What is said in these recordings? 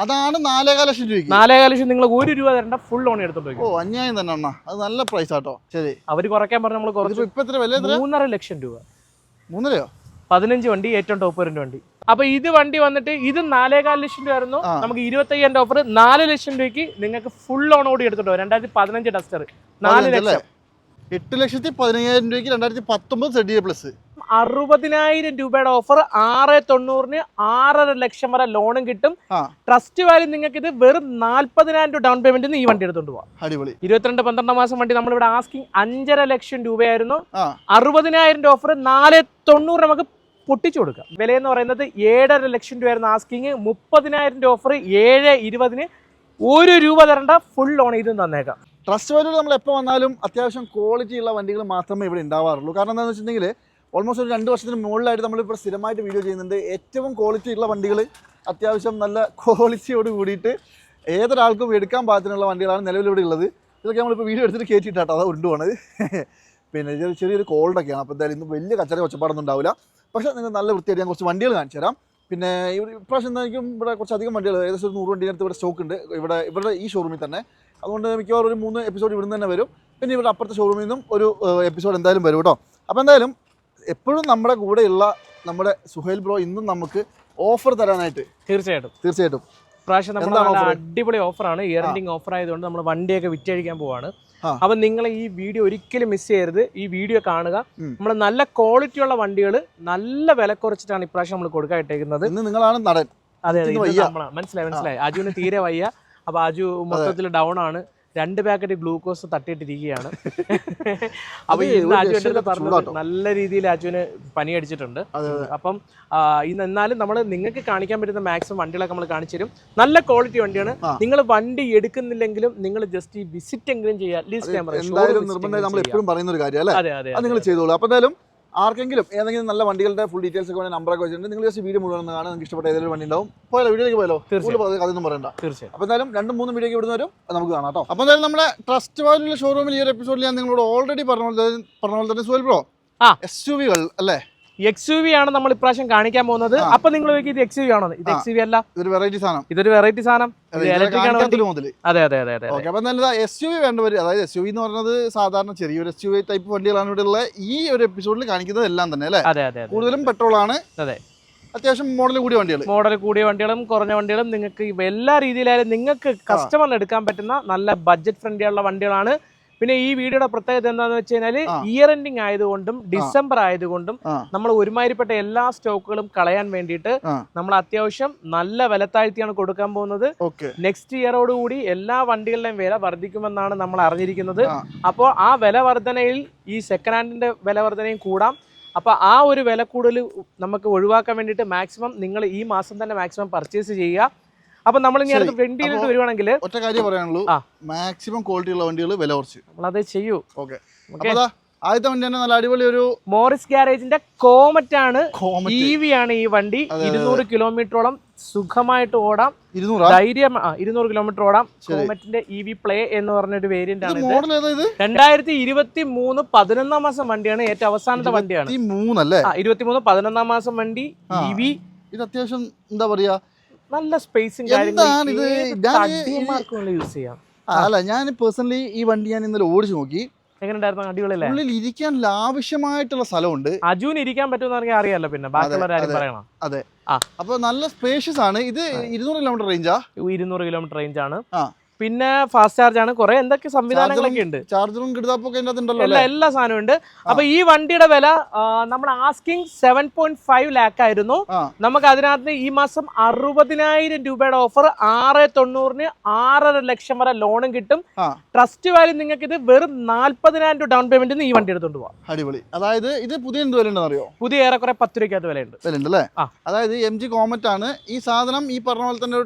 അതാണ് നാലേകാൽ ലക്ഷം രൂപയ്ക്ക്. നാലേകാൽ ലക്ഷം നിങ്ങൾ ഒരു രൂപ തരണ്ട ഫുൾ ലോൺ എടുത്തോണ്ട് ഓ അന്യായം തന്നെ അണ്ണാ. അത് നല്ല പ്രൈസ് ആട്ടോ. ശരി. അവർ കുറയ്ക്കാൻ പറഞ്ഞു നമ്മൾ കുറച്ച് ഇപ്പൊ എത്ര വില മൂന്നര ലക്ഷം രൂപ. മൂന്നരയോ? പതിനഞ്ച് വണ്ടി ഏറ്റവും ടോപ്പ് വരുന്ന വണ്ടി. അപ്പൊ ഇത് വണ്ടി വന്നിട്ട് ഇത് നാലേകാൽ ലക്ഷം രൂപ ആയിരുന്നു. നമുക്ക് ഇരുപത്തയ്യായിരം ഓഫർ നാല് ലക്ഷം രൂപയ്ക്ക് നിങ്ങൾക്ക് ഫുൾ ലോൺ കൂടി എടുത്തിട്ടോ രണ്ടായിരത്തി പതിനഞ്ച് ഡസ്റ്റർ നാല് ലക്ഷം. എട്ട് ലക്ഷത്തി പതിനയ്യായിരം രൂപയ്ക്ക് രണ്ടായിരത്തി പത്തൊമ്പത് സെഡ് പ്ലസ് അറുപതിനായിരം രൂപയുടെ ഓഫർ ആറ് തൊണ്ണൂറിന് ആറര ലക്ഷം വരെ ലോണും കിട്ടും. ട്രസ്റ്റ് വാല്യൂ നിങ്ങൾക്ക് ഇത് വെറും നാല്പതിനായിരം രൂപ ഡൗൺ പേയ്മെന്റ് ഈ വണ്ടി എടുത്തോണ്ട് പോവാം. അടിപൊളി. ഇരുപത്തിരണ്ട് പന്ത്രണ്ടാം മാസം വണ്ടി നമ്മൾ ഇവിടെ ആസ്കിങ് അഞ്ചര ലക്ഷം രൂപയായിരുന്നു. അറുപതിനായിരം രൂപ ഓഫർ നാല് തൊണ്ണൂറ് നമുക്ക് പൊട്ടിച്ചു കൊടുക്കാം. വില എന്ന് പറയുന്നത് ഏഴര ലക്ഷം രൂപയായിരുന്നു ആസ്കിങ് മുപ്പതിനായിരം രൂപ ഓഫർ ഏഴ് ഇരുപതിന് ഒരു രൂപ തരണ്ട ഫുൾ ലോൺ ഇതും തന്നേക്കാം. ട്രസ്റ്റ് വാല്യൂ നമ്മൾ എപ്പോൾ വന്നാലും അത്യാവശ്യം ക്വാളിറ്റി ഉള്ള വണ്ടികൾ മാത്രമേ ഇവിടെ ഉണ്ടാവാറുള്ളൂ. കാരണം എന്താണെന്ന് വെച്ചിട്ടുണ്ടെങ്കിൽ ഓൾമോസ്റ്റ് ഒരു രണ്ട് വർഷത്തിന് മുകളിലായിട്ട് നമ്മളിപ്പോൾ സ്ഥിരമായിട്ട് വീഡിയോ ചെയ്യുന്നുണ്ട്. ഏറ്റവും ക്വാളിറ്റി ഉള്ള വണ്ടികൾ അത്യാവശ്യം നല്ല ക്വാളിറ്റിയോട് കൂടിയിട്ട് ഏതൊരാൾക്കും എടുക്കാൻ പാകത്തിനുള്ള വണ്ടികളാണ് നിലവിലിവിടെ ഉള്ളത്. ഇതൊക്കെ നമ്മളിപ്പോൾ വീഡിയോ എടുത്തിട്ട് കയറ്റിയിട്ടാട്ടോ അതാ കൊണ്ടുപോകണത് പിന്നെ ചെറിയ ചെറിയൊരു കോൾഡൊക്കെയാണ് അപ്പോൾ എന്തായാലും ഇന്ന് വലിയ കച്ചറ ഒച്ചപ്പാടൊന്നും ഉണ്ടാവില്ല. പക്ഷേ നിങ്ങൾ നല്ല വൃത്തിയായിട്ട് ഞാൻ കുറച്ച് വണ്ടികൾ കാണിച്ചു തരാം. പിന്നെ ഇവിടെ ഇപ്രാവശ്യം എന്തായിരിക്കും ഇവിടെ കുറച്ചധികം വണ്ടികൾ ഏകദേശം ഒരു നൂറ് വണ്ടിയുടെ ഇവിടെ സ്റ്റോക്ക് ഉണ്ട്. ഇവിടെ ഇവിടെ ഈ ഷോറൂമിൽ തന്നെ. അതുകൊണ്ട് മിക്കവാറും ഒരു മൂന്ന് എപ്പിസോഡ് ഇവിടുന്ന് തന്നെ വരും. പിന്നെ ഇവിടെ അപ്പുറത്തെ ഷോറൂമിൽ നിന്നും ഒരു എപ്പിസോഡ് എന്തായാലും വരും കേട്ടോ. അപ്പോൾ എന്തായാലും എപ്പോഴും നമ്മുടെ കൂടെയുള്ള നമ്മുടെ സുഹേൽ ബ്രോ ഇന്നും നമുക്ക് ഓഫർ തരാനായിട്ട് തീർച്ചയായിട്ടും. തീർച്ചയായിട്ടും. പ്രാവശ്യം നമ്മൾ അടിപൊളി ഓഫർ ആണ് അടിപൊളി ഓഫറാണ് ഇയർ എൻഡിങ് ഓഫർ ആയതുകൊണ്ട് നമ്മൾ വണ്ടിയൊക്കെ വിറ്റഴിക്കാൻ പോവാണ്. അപ്പൊ നിങ്ങൾ ഈ വീഡിയോ ഒരിക്കലും മിസ് ചെയ്യരുത്. ഈ വീഡിയോ കാണുക. നമ്മൾ നല്ല ക്വാളിറ്റി ഉള്ള വണ്ടികൾ നല്ല വില കുറച്ചിട്ടാണ് ഇപ്രാവശ്യം നമ്മൾ കൊടുക്കായിട്ടേക്കുന്നത് ഇന്ന് നിങ്ങളാണ് നടൻ. അതെ അതെ. മനസ്സിലായി മനസ്സിലായി. അജുവിന് തീരെ വയ്യ. അപ്പൊ അജു മൊത്തത്തിൽ ഡൗൺ ആണ്. രണ്ട് പാക്കറ്റ് ഗ്ലൂക്കോസ് തട്ടിയിട്ടിരിക്കുകയാണ്. അപ്പൊ അത് ഇന്ന് ഒരു അജു എന്റെ രക്ഷയില്ലാത്ത പറഞ്ഞത് ചൂടാട്ടോ. നല്ല രീതിയിൽ അജുവിന് പനി അടിച്ചിട്ടുണ്ട് അതെ, അപ്പം ഇന്ന് എന്നാലും നമ്മൾ നിങ്ങൾക്ക് കാണിക്കാൻ പറ്റുന്ന മാക്സിമം വണ്ടികളൊക്കെ നമ്മൾ കാണിച്ചു തരും. നല്ല ക്വാളിറ്റി വണ്ടിയാണ്. നിങ്ങൾ വണ്ടി എടുക്കുന്നില്ലെങ്കിലും നിങ്ങൾ ജസ്റ്റ് ഈ വിസിറ്റ് എങ്കിലും ചെയ്യുക. അറ്റ്ലീസ്റ്റ് എന്തായാലും നിർബന്ധമായി നമ്മൾ എപ്പോഴും പറയുന്ന ഒരു കാര്യം അല്ലേ അതെ അതെ അത് നിങ്ങൾ ചെയ്തോളൂ. അപ്പോൾ എന്തായാലും ആർക്കെങ്കിലും ഏതെങ്കിലും നല്ല വണ്ടികളുടെ ഫുൾ ഡീറ്റെയിൽസ് ഒക്കെ വേണമെങ്കിൽ നമ്പറൊക്കെ വെച്ചിട്ടുണ്ട്. നിങ്ങൾ ജസ്റ്റ് വീഡിയോ മുഴുവൻ കാണാൻ നിങ്ങൾക്ക് ഇഷ്ടപ്പെട്ട ഏതെങ്കിലും വണ്ടി ഉണ്ടാവും. പോയാലോ? വീഡിയോയിലേക്ക് പോയാലോ? തീർച്ചയായും. അതൊന്നും പറയണ്ട. തീർച്ചയായും. അപ്പോൾ എന്തായാലും രണ്ടും മൂന്നും വീഡിയോ ഇവിടുന്ന് വരും. നമുക്ക് കാണാം കേട്ടോ. അപ്പോൾ എന്തായാലും നമ്മുടെ ട്രസ്റ്റ് വാല്യുള്ള ഷോറൂമിൽ ഈ ഒരു എപ്പിസോഡിൽ ഞാൻ നിങ്ങളോട് ഓൾറെഡി പറഞ്ഞ പോലെ തന്നെ- പറഞ്ഞ പോലെ തന്നെ സുഹൽ ബ്രോ ആ. എസ് യു വികൾ അല്ലേ? എക്സ് യു വി ആണ് നമ്മൾ ഇപ്രാവശ്യം കാണിക്കാൻ പോകുന്നത്. അപ്പൊ നിങ്ങൾ ഇത് എക്സ് യു വി ആണോ? ഇത് എക്സ് യു വി അല്ല. ഇതൊരു വെറൈറ്റി സാധനം. ഇതൊരു വെറൈറ്റി സാധനം. ഇലക്ട്രിക് ആണ് അതെ അതെ അതെ അതെ ഓക്കെ എന്തായാലും എസ് യു വി വേണ്ടവർ അതായത് എസ് യു വി എന്ന് പറഞ്ഞത് സാധാരണ ചെറിയൊരു എസ് യു വി ടൈപ്പ് വണ്ടികളാണ് ഇവിടെ ഉള്ള ഈ ഒരു എപ്പിസോഡിൽ കാണിക്കുന്നത് എല്ലാം തന്നെ അല്ലേ? അതെ അതെ കൂടുതലും പെട്രോൾ ആണ്. അതെ. അത്യാവശ്യം മോഡൽ കൂടിയ വണ്ടികൾ മോഡൽ കൂടിയ വണ്ടികളും കുറഞ്ഞ വണ്ടികളും നിങ്ങൾക്ക് എല്ലാ രീതിയിലായാലും നിങ്ങൾക്ക് കസ്റ്റമറിന് എടുക്കാൻ പറ്റുന്ന നല്ല ബഡ്ജറ്റ് ഫ്രണ്ട്ലി ഉള്ള വണ്ടികളാണ് പിന്നെ ഈ വീഡിയോയുടെ പ്രത്യേകത എന്താണെന്ന് വെച്ച് കഴിഞ്ഞാൽ ഇയർ എൻഡിങ് ആയതുകൊണ്ടും ഡിസംബർ ആയതുകൊണ്ടും നമ്മൾ ഒരുമാതിരിപ്പെട്ട എല്ലാ സ്റ്റോക്കുകളും കളയാൻ വേണ്ടിയിട്ട് നമ്മൾ അത്യാവശ്യം നല്ല വില താഴ്ത്തിയാണ് കൊടുക്കാൻ പോകുന്നത്. നെക്സ്റ്റ് ഇയറോട് കൂടി എല്ലാ വണ്ടികളുടെയും വില വർദ്ധിക്കുമെന്നാണ് നമ്മൾ അറിഞ്ഞിരിക്കുന്നത്. അപ്പോൾ ആ വില വർധനയിൽ ഈ സെക്കൻഡ് ഹാൻഡിന്റെ വില വർധനയും കൂടാം. അപ്പോൾ ആ ഒരു വില കൂടുതൽ നമുക്ക് ഒഴിവാക്കാൻ വേണ്ടിയിട്ട് മാക്സിമം നിങ്ങൾ ഈ മാസം തന്നെ മാക്സിമം പർച്ചേസ് ചെയ്യുക. അപ്പോൾ നമ്മൾ ഇനി അടുത്ത് വണ്ടിയിലോട്ട് വരുവാണെങ്കിൽ ഒറ്റ കാര്യം പറയാനുള്ളൂ. മാക്സിമം ക്വാളിറ്റി ഉള്ള വണ്ടികൾ വില കുറച്ച്. നമ്മളത് ചെയ്യൂ. ഓക്കെ ആദ്യത്തെ വണ്ടി തന്നെ നല്ല അടിപൊളി ഒരു മോറിസ് ഗ്യാരേജിന്റെ കോമറ്റ് ആണ്. കോമറ്റ് ആണ് ഈ വണ്ടി. ഇരുന്നൂറ് കിലോമീറ്ററോളം സുഖമായിട്ട് ഓടാം. ധൈര്യം ഇരുന്നൂറ് കിലോമീറ്റർ ഓടാം. കോമറ്റിന്റെ ഇ വി പ്ലേ എന്ന് പറഞ്ഞൊരു വേരിയന്റ് ആണ് രണ്ടായിരത്തി ഇരുപത്തി മൂന്ന് പതിനൊന്നാം മാസം വണ്ടിയാണ്. ഏറ്റവും അവസാനത്തെ വണ്ടിയാണ്. ഈ മൂന്നല്ലേ ആ ഇരുപത്തി മൂന്ന് പതിനൊന്നാം മാസം വണ്ടി. ഇ വി ഇത് അത്യാവശ്യം എന്താ പറയാ നല്ല സ്പേസും യൂസ് ചെയ്യാം. അല്ല ഞാൻ പേഴ്സണലി ഈ വണ്ടി ഞാൻ ഇന്നലെ ഓടിച്ചു നോക്കി. ഉള്ളിൽ ഇരിക്കാൻ ലാവശ്യമായിട്ടുള്ള സ്ഥലമുണ്ട്. അജുവിന് ഇരിക്കാൻ പറ്റുമെന്ന് അറിയാലോ പിന്നെ. അതെ. അപ്പോൾ നല്ല സ്പേഷ്യസ് ആണ്. ഇത് ഇരുന്നൂറ് കിലോമീറ്റർ റേഞ്ചാ ഇരുന്നൂറ് കിലോമീറ്റർ റേഞ്ച് ആണ്. ആ. പിന്നെ ഫാസ്റ്റ് ചാർജ് ആണ്. കുറെ എന്തൊക്കെ സംവിധാനങ്ങളൊക്കെ ഉണ്ട്. ചാർജറും എല്ലാ എല്ലാ സാധനവും ഉണ്ട്. അപ്പൊ ഈ വണ്ടിയുടെ വില നമ്മൾ asking seven point five lakh ആയിരുന്നു. നമുക്ക് അതിനകത്ത് ഈ മാസം അറുപതിനായിരം രൂപയുടെ ഓഫർ ആറ് തൊണ്ണൂറിന് ആറര ലക്ഷം വരെ ലോണും കിട്ടും. ട്രസ്റ്റ് വാല്യൂ നിങ്ങൾക്ക് ഇത് വെറും നാല്പതിനായിരം രൂപ ഡൗൺ പേയ്മെന്റ് ഈ വണ്ടി എടുത്തോണ്ട് പോവാം. അടിപൊളി. അതായത് ഇത് പുതിയ എന്ത് വില അറിയോ? പുതിയ ഏറെക്കുറെ പത്ത് രൂപയ്ക്കകത്ത് വിലയുണ്ട്. വില ഉണ്ട് അല്ലേ അതായത് എം ജി കോമറ്റ് ആണ്. ഈ സാധനം ഈ പറഞ്ഞ പോലെ തന്നെ